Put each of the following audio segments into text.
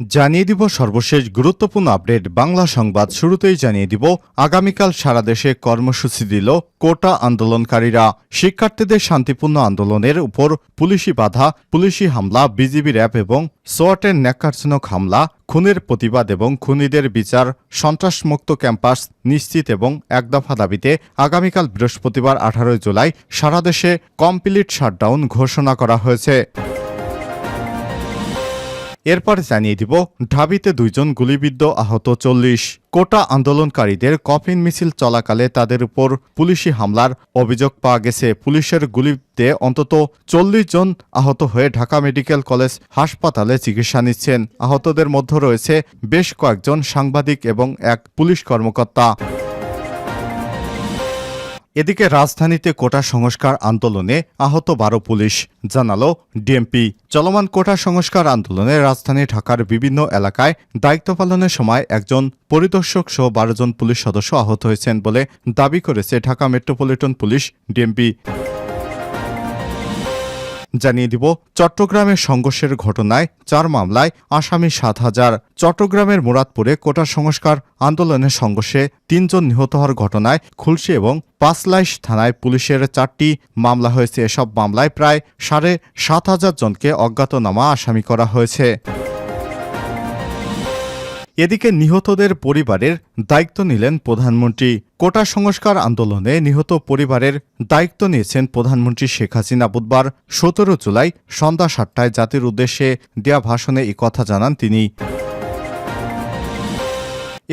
জানিয়ে দিব সর্বশেষ গুরুত্বপূর্ণ আপডেট। বাংলা সংবাদ শুরুতেই জানিয়ে দিব, আগামীকাল সারা দেশে কর্মসূচি দিল কোটা আন্দোলনকারীরা। শিক্ষার্থীদের শান্তিপূর্ণ আন্দোলনের উপর পুলিশি বাধা, পুলিশি হামলা, বিজিবি র্যাব এবং সোয়াটের ন্যাক্কারজনক হামলা, খুনের প্রতিবাদ এবং খুনিদের বিচার, সন্ত্রাসমুক্ত ক্যাম্পাস নিশ্চিত এবং একদফা দাবিতে আগামীকাল বৃহস্পতিবার আঠারোই জুলাই সারা দেশে কমপ্লিট শাটডাউন ঘোষণা করা হয়েছে। এরপর জানিয়ে দিব, ঢাবিতে দুইজন গুলিবিদ্ধ আহত চল্লিশ। কোটা আন্দোলনকারীদের কফিন মিছিল চলাকালে তাদের উপর পুলিশি হামলার অভিযোগ পাওয়া গেছে। পুলিশের গুলিতে অন্তত চল্লিশ জন আহত হয়ে ঢাকা মেডিকেল কলেজ হাসপাতালে চিকিৎসা নিচ্ছেন। আহতদের মধ্যে রয়েছে বেশ কয়েকজন সাংবাদিক এবং এক পুলিশ কর্মকর্তা। এদিকে রাজধানীতে কোটা সংস্কার আন্দোলনে আহত বারো পুলিশ, জানালো ডিএমপি। চলমান কোটা সংস্কার আন্দোলনে রাজধানী ঢাকার বিভিন্ন এলাকায় দায়িত্ব পালনের সময় একজন পরিদর্শক সহ বারো জন পুলিশ সদস্য আহত হয়েছেন বলে দাবি করেছে ঢাকা মেট্রোপলিটন পুলিশ, ডিএমপি। জানিয়ে দিব চট্টগ্রামের সংঘর্ষের ঘটনায় চার মামলায় আসামি সাত হাজার। চট্টগ্রামের মুরাদপুরে কোটা সংস্কার আন্দোলনের সংঘর্ষে তিনজন নিহত হওয়ার ঘটনায় খুলশি এবং পাঁচলাইশ থানায় পুলিশের চারটি মামলা হয়েছে। এসব মামলায় প্রায় সাড়ে সাত হাজার জনকে অজ্ঞাতনামা আসামি করা হয়েছে। এদিকে নিহতদের পরিবারের দায়িত্ব নিলেন প্রধানমন্ত্রী। কোটা সংস্কার আন্দোলনে নিহত পরিবারের দায়িত্ব নিয়েছেন প্রধানমন্ত্রী শেখ হাসিনা বুধবার, সতেরো জুলাই সন্ধ্যা সাতটায় জাতির উদ্দেশ্যে দেয়া ভাষণে কথা জানান তিনি।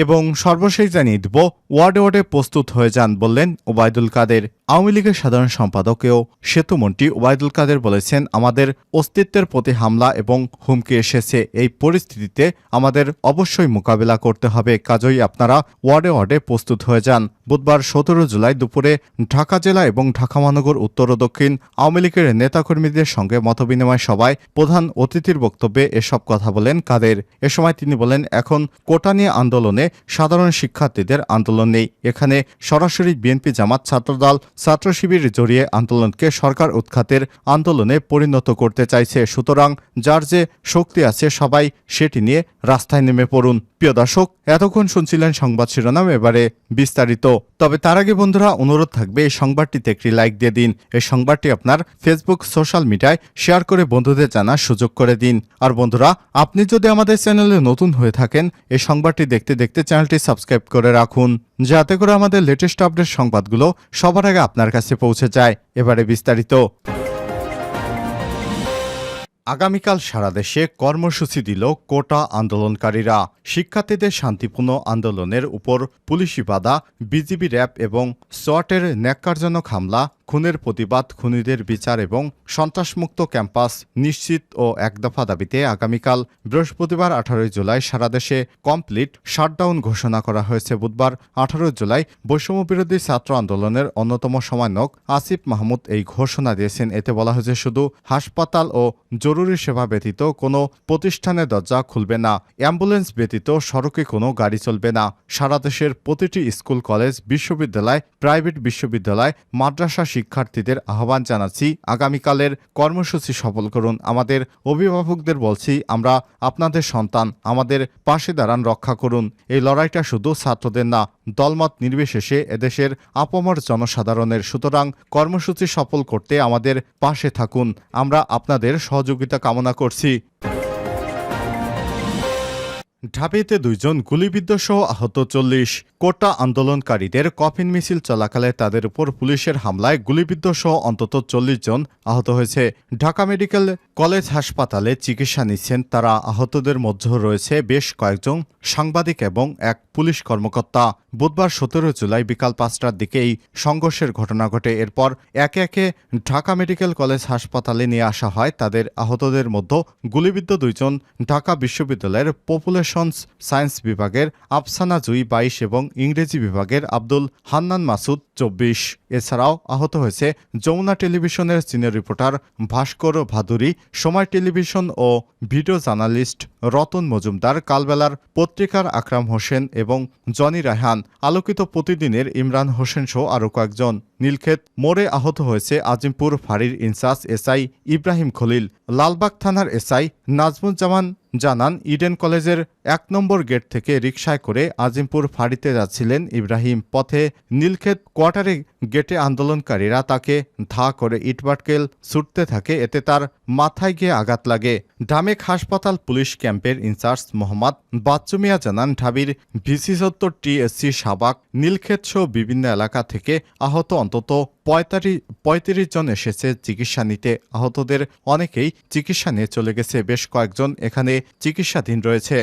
এবং সর্বশেষ জানিয়ে দিব, ওয়ার্ডে ওয়ার্ডে প্রস্তুত হয়ে যান বললেন ওবায়দুল কাদের। আওয়ামী লীগের সাধারণ সম্পাদকেও সেতুমন্ত্রী ওবায়দুল কাদের বলেছেন, আমাদের অস্তিত্বের প্রতি হামলা এবং হুমকি এসেছে, এই পরিস্থিতিতে আমাদের অবশ্যই মোকাবিলা করতে হবে। কাজই আপনারা ওয়ার্ডে ওয়ার্ডে প্রস্তুত হয়ে যান। বুধবার সতেরো জুলাই দুপুরে ঢাকা জেলা এবং ঢাকা মহানগর উত্তর ও দক্ষিণ আওয়ামী লীগের নেতাকর্মীদের সঙ্গে মতবিনিময় সভায় প্রধান অতিথির বক্তব্যে এসব কথা বলেন কাদের। এ সময় তিনি বলেন, এখন কোটা নিয়ে আন্দোলনে সাধারণ শিক্ষার্থীদের আন্দোলন নেই। এখানে সরাসরি বিএনপি জামাত ছাত্রদল ছাত্র শিবির জড়িয়ে আন্দোলনকে সরকার উৎখাতের আন্দোলনে পরিণত করতে চাইছে। সুতরাং যার যে শক্তি আছে সবাই সেটি নিয়ে রাস্তায় নেমে পড়ুন। প্রিয় দর্শক, এতক্ষণ শুনছিলেন সংবাদ শিরোনাম, এবারে বিস্তারিত। তবে তার আগে বন্ধুরা, অনুরোধ থাকবে এই সংবাদটিতে একটি লাইক দিয়ে দিন। এই সংবাদটি আপনার ফেসবুক, সোশ্যাল মিডিয়ায় শেয়ার করে বন্ধুদের জানার সুযোগ করে দিন। আর বন্ধুরা, আপনি যদি আমাদের চ্যানেলে নতুন হয়ে থাকেন, এই সংবাদটি দেখতে দেখতে চ্যানেলটি সাবস্ক্রাইব করে রাখুন, যাতে করে আমাদের লেটেস্ট আপডেট সংবাদগুলো সবার আগে আপনার কাছে পৌঁছে যায়। এবারে বিস্তারিত। আগামীকাল সারা দেশে কর্মসূচি দিল কোটা আন্দোলনকারীরা। শিক্ষার্থীদের শান্তিপূর্ণ আন্দোলনের উপর পুলিশি বাধা, বিজিবি র্যাব এবং সোয়াটের ন্যাক্কারজনক হামলা খুনের প্রতিবাদ, খুনিদের বিচার এবং সন্ত্রাসমুক্ত ক্যাম্পাস নিশ্চিত ও একদফা দাবিতে আগামীকাল বৃহস্পতিবার আঠারোই জুলাই সারা দেশে কমপ্লিট শাটডাউন ঘোষণা করা হয়েছে। বুধবার আঠারোই জুলাই বৈষম্যবিরোধী ছাত্র আন্দোলনের অন্যতম সমন্বয়ক আসিফ মাহমুদ এই ঘোষণা দিয়েছেন। এতে বলা হয়েছে, শুধু হাসপাতাল ও জরুরি সেবা ব্যতীত কোনো প্রতিষ্ঠানের দরজা খুলবে না, অ্যাম্বুলেন্স ব্যতীত সড়কে কোনো গাড়ি চলবে না। সারা দেশের প্রতিটি স্কুল, কলেজ, বিশ্ববিদ্যালয়, প্রাইভেট বিশ্ববিদ্যালয়, মাদ্রাসা শিক্ষার্থীদের আহ্বান জানাচ্ছি। আগামীকালের কর্মসূচি সফল করুন। আমাদের অভিভাবকদের বলছি, আমরা আপনাদের সন্তান, আমাদের পাশে দাঁড়ান, রক্ষা করুন। এই লড়াইটা শুধু ছাত্রদের না, দলমত নির্বিশেষে এদেশের আপমর জনসাধারণের। সুতরাং কর্মসূচি সফল করতে আমাদের পাশে থাকুন। আমরা আপনাদের সহযোগিতা কামনা করছি। ঢাবিতে দুইজন গুলিবিদ্ধ সহ আহত চল্লিশ কোটা আন্দোলনকারীদের কফিন মিছিল চলাকালে তাদের উপর পুলিশের হামলায় গুলিবিদ্ধ সহ অন্তত চল্লিশ জন আহত হয়েছে। ঢাকা মেডিকেল কলেজ হাসপাতালে চিকিৎসা নিচ্ছেন তারা। আহতদের মধ্যে রয়েছে বেশ কয়েকজন সাংবাদিক এবং এক পুলিশ কর্মকর্তা। বুধবার সতেরো জুলাই বিকাল পাঁচটার দিকে এই সংঘর্ষের ঘটনা ঘটে। এরপর একে একে ঢাকা মেডিকেল কলেজ হাসপাতালে নিয়ে আসা হয়। তাদের আহতদের মধ্যে গুলিবিদ্ধ দুইজন ঢাকা বিশ্ববিদ্যালয়ের পপুলেশনস সায়েন্স বিভাগের আফসানা জুই বাইশ এবং ইংরেজি বিভাগের আব্দুল হান্নান মাসুদ চব্বিশ। এছাড়াও আহত হয়েছে যমুনা টেলিভিশনের senior reporter Bhaskar Bhaduri, Somoy television ও ভিডিও জার্নালিস্ট রতন মজুমদার, কালবেলার পত্রিকার আকরাম হোসেন এবং জনি রায়হান, আলোকিত প্রতিদিনের ইমরান হোসেন সহ আরও কয়েকজন। নীলক্ষেত মোড়ে আহত হয়েছে আজিমপুর ফাঁড়ির ইনচার্জ এসআই ইব্রাহিম খলিল, লালবাগ থানার এসআই নাজমুজ্জামান জানান, ইডেন কলেজের এক নম্বর গেট থেকে রিকশায় করে আজিমপুর ফাঁড়িতে যাচ্ছিলেন ইব্রাহিম। পথে নীলক্ষেত কোয়ার্টারে গেটে আন্দোলনকারীরা তাকে ধা করে ইটবাটকেল ছুটতে থাকে, এতে তার মাথায় গিয়ে আঘাত লাগে। ঢামেক হাসপাতাল পুলিশ ক্যাম্পের ইনচার্জ মোহাম্মদ বাচ্চুমিয়া জানান, ঢাবির ভিসিসত্তর টিএসসি সাবাক নীলক্ষেত সহ বিভিন্ন এলাকা থেকে আহত অন্তত পঁয়তাল্লিশ পঁয়ত্রিশ জন এসেছে চিকিৎসা নিতে। আহতদের অনেকেই চিকিৎসা নিয়ে চলে গেছে। বেশ কয়েকজন এখানে চিকিৎসাধীন রয়েছে।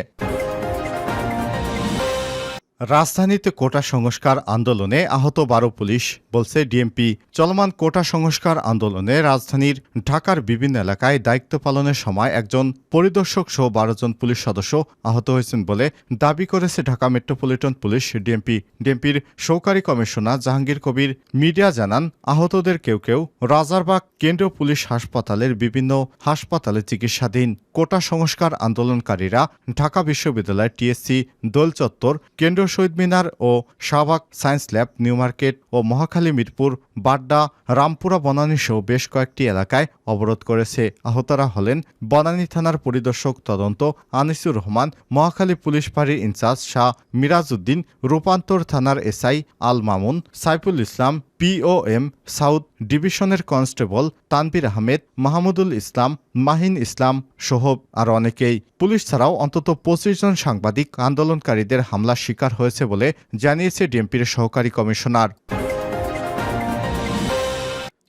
রাজধানীতে কোটা সংস্কার আন্দোলনে আহত বারো পুলিশ, বলছে ডিএমপি। চলমান কোটা সংস্কার আন্দোলনে রাজধানীর ঢাকার বিভিন্ন এলাকায় দায়িত্ব পালনের সময় একজন পরিদর্শক সহ বারো জন পুলিশ সদস্য আহত হয়েছেন বলে দাবি করেছে ঢাকা মেট্রোপলিটন পুলিশ ডিএমপি। ডিএমপির সহকারী কমিশনার জাহাঙ্গীর কবির মিডিয়া জানান, আহতদের কেউ কেউ রাজারবাগ কেন্দ্রীয় পুলিশ হাসপাতালের বিভিন্ন হাসপাতালে চিকিৎসাধীন। কোটা সংস্কার আন্দোলনকারীরা ঢাকা বিশ্ববিদ্যালয় টিএসসি দোল চত্বর কেন্দ্রীয় শহীদ মিনার ও Shahbag science lab, new market ও মহাখালী মিরপুর, বাড্ডা, রামপুরা বনানী সহ বেশ কয়েকটি এলাকায় অবরোধ করেছে। আহতরা হলেন বনানী থানার পরিদর্শক তদন্ত, আনিসুর রহমান, মহাখালী পুলিশ ফাঁড়ির ইনচার্জ শাহ মিরাজ উদ্দিন রূপান্তর থানার SI Al Mamun, Saiful Islam POM south ডিভিশনের কনস্টেবল তানবির আহমেদ মাহমুদুল ইসলাম মাহিন ইসলাম সোহব আর অনেকেই। পুলিশ ছাড়াও অন্তত পঁচিশ জন সাংবাদিক আন্দোলনকারীদের হামলার শিকার হয়েছে বলে জানিয়েছে ডিএমপির সহকারী কমিশনার।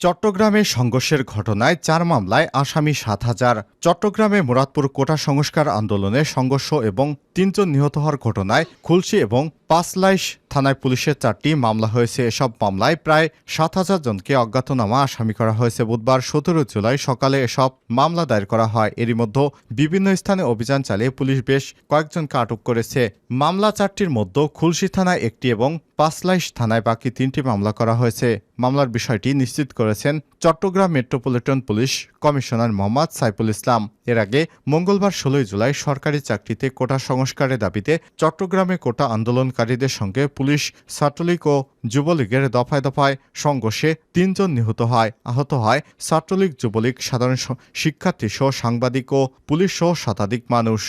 চট্টগ্রামে সংঘর্ষের ঘটনায় চার মামলায় আসামি সাত হাজার। চট্টগ্রামে মুরাদপুর কোটা সংস্কার আন্দোলনে সংঘর্ষ এবং তিনজন নিহত হওয়ার ঘটনায় খুলশি এবং পাঁচলাইশ থানায় পুলিশের চারটি মামলা হয়েছে। এসব মামলায় প্রায় সাত হাজার জনকে অজ্ঞাতনামা আসামি করা হয়েছে। বুধবার সতেরো জুলাই সকালে এসব মামলা দায়ের করা হয়। এরই মধ্যে বিভিন্ন স্থানে অভিযান চালিয়ে পুলিশ বেশ কয়েকজনকে আটক করেছে। মামলা চারটির মধ্যে খুলশি থানায় একটি এবং পাঁচলাইশ থানায় বাকি তিনটি মামলা করা হয়েছে। মামলার বিষয়টি নিশ্চিত করেছেন Chattogram metropolitan police commissioner Mohammad Saiful Islam. এর আগে মঙ্গলবার ষোলোই জুলাই সরকারি চাকরিতে কোটা সংস্কারের দাবিতে চট্টগ্রামে কোটা আন্দোলনকারীদের সঙ্গে পুলিশ, ছাত্রলীগ ও যুবলীগের দফায় দফায় সংঘর্ষে তিনজন নিহত হয়, আহত হয়। ছাত্রলীগ, যুবলীগ, সাধারণ শিক্ষার্থী সহ সাংবাদিক ও পুলিশ সহ শতাধিক মানুষ।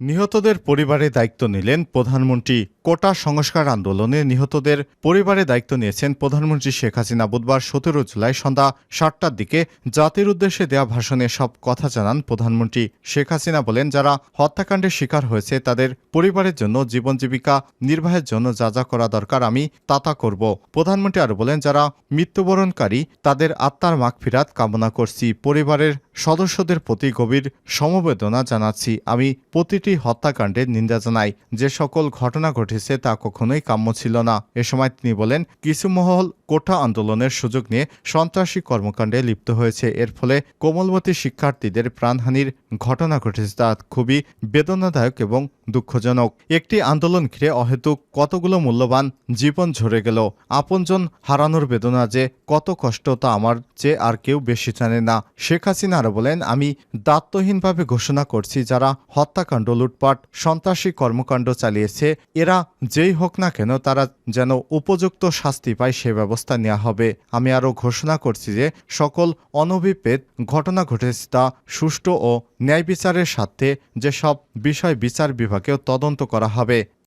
নিহতদের পরিবারে দায়িত্ব নিলেন প্রধানমন্ত্রী। কোটা সংস্কার আন্দোলনে নিহতদের পরিবারে দায়িত্ব নিয়েছেন প্রধানমন্ত্রী শেখ হাসিনা। বুধবার সতেরো জুলাই সন্ধ্যা সাতটার দিকে জাতির উদ্দেশ্যে দেয়া ভাষণে সব কথা জানান প্রধানমন্ত্রী। শেখ হাসিনা বলেন, যারা হত্যাকাণ্ডের শিকার হয়েছে, তাদের পরিবারের জন্য, জীবন জীবিকা নির্বাহের জন্য যা যা করা দরকার, আমি তা তা করব। প্রধানমন্ত্রী আরও বলেন, যারা মৃত্যুবরণকারী, তাদের আত্মার মাগফিরাত কামনা করছি। পরিবারের সদস্যদের প্রতি গভীর সমবেদনা জানাচ্ছি। আমি প্রতিটি হত্যাকাণ্ডের নিন্দা জানাই। যে সকল ঘটনা ঘটেছে তা কখনোই কাম্য ছিল না। এ সময় তিনি বলেন, কিছু মহল কোঠা আন্দোলনের সুযোগ নিয়ে সন্ত্রাসী কর্মকাণ্ডে লিপ্ত হয়েছে। এর ফলে কোমলমতী শিক্ষার্থীদের প্রাণহানির ঘটনা ঘটেছে তা খুবই বেদনাদায়ক এবং দুঃখজনক। একটি আন্দোলন ঘিরে অহেতুক কতগুলো মূল্যবান জীবন ঝরে গেল। আপনজন হারানোর বেদনা যে কত কষ্ট তা আমার চেয়ে আর কেউ বেশি জানে না। শেখ হাসিনা আরও বলেন, আমি দায়িত্বহীনভাবে ঘোষণা করছি, যারা হত্যাকাণ্ড, লুটপাট, সন্ত্রাসী কর্মকাণ্ড চালিয়েছে, এরা যেই হোক না কেন, তারা যেন উপযুক্ত শাস্তি পায় সে ব্যবস্থা নেওয়া হবে। আমি আরও ঘোষণা করছি যে, সকল অনভিপ্রেত ঘটনা ঘটেছে তা সুষ্ঠু ও ন্যায় বিচারের সাথে যেসব বিষয় বিচার বিভাগেও তদন্ত করা হবে।